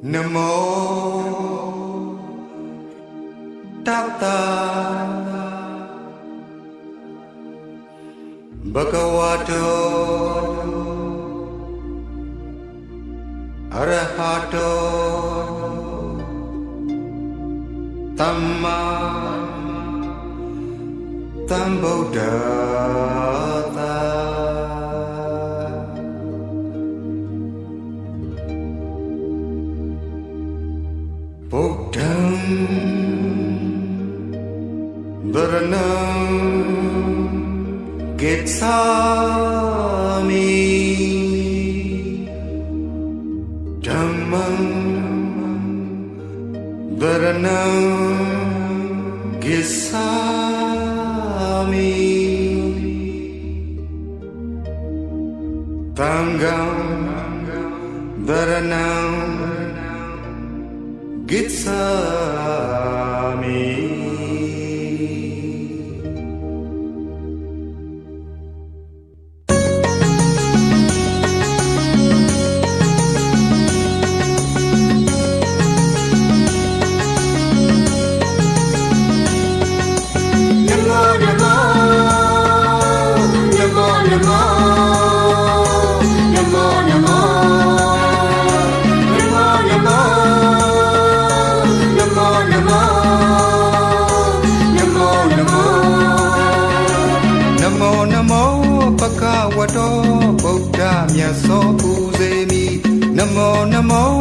Namo Tata Bhagavato Arahato Tamma. Tambodhara berenang Getsami Demam berenang Getsami Tanggal berenang Getsami တ်သောပူဇေမိနမောနမော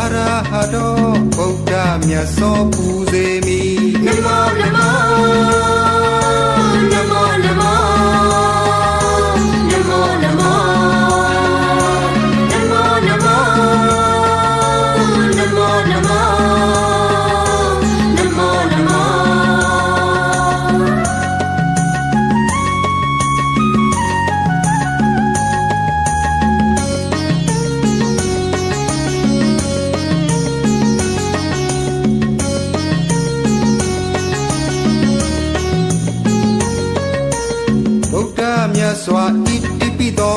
အရဟတောဗုဒ္ဓမြတ်သောပူဇေမိ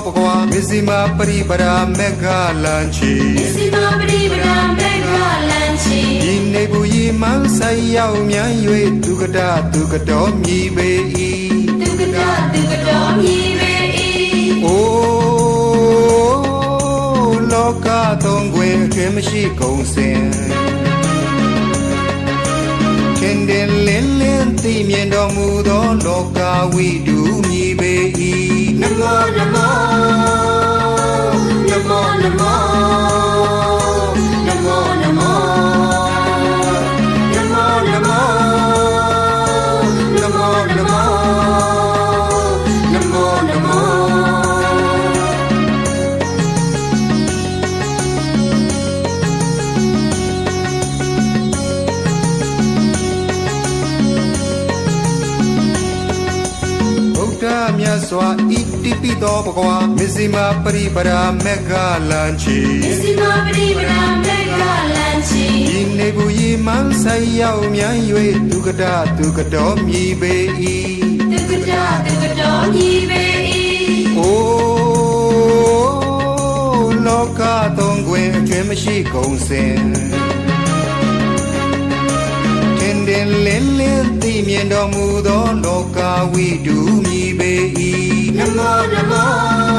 ပိသောဘဂဝါမဇ္ဈိမပရိပရာမေဃလံချီ Sima Bri Bra Mega Lanchi ဒီနေဘူးရီမန်းဆိုင်ရောက်မြန်၍ဒုက္ကတဒုက္ကတော်မြည်ပေ၏ Dukata Dukato Mi Ve I အိုးလောကသုံးခွင်အခင်မရှိကုန်စင်ခင်တင်လင်းလင်းသိမြင်တော်မူသောလောကဝိတုမြည်ပေ၏ Namo Namo the moon. တ်စွာဤတိပိတော်ဘဂဝါမစ္စည်းမပရိပရာမက္ခလန်ချီမစ္စည်းမပရိပရာမက္ခလန်ချီဤနေဘူးဤမန်းဆိုင်ရောက်မြန်၍ဒုက္ကဒဒုက္ကတော်မြည်ပေ၏ဒုက္ကဒဒုက္ကတော်မြည်ပေ၏အိုးလောကသုံးတွင်အကျွမ်းမရှိကုန်စင် တင်လင်းလင်းသိမြင်တော်မူသောလောကဝိတုမြည်ပေ၏ Namo Namo Namo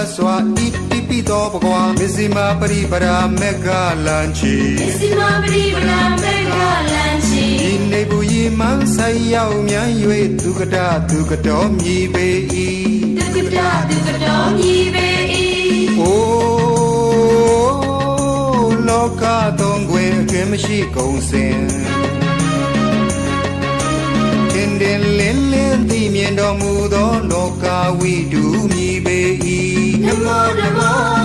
တ်စွာဣတိပိသောဘဂဝါမဇ္ဈိမပရိပရာမေဃလံချီ Sima Bri Bra Mega Lanchi ဒီနေဘူးရီမန်းဆိုင်ရောက်မြန်၍ဒုက္ကတဒုက္ကတော်မြည်ပေ၏ Dukata Dukato Mi Ve I အိုးလောကသုံးခွင်အကျွင်မရှိကုန်စင်ခင်တင်လင်းလင်းသိမြင်တော်မူသောလောကဝိတု Hello, hello.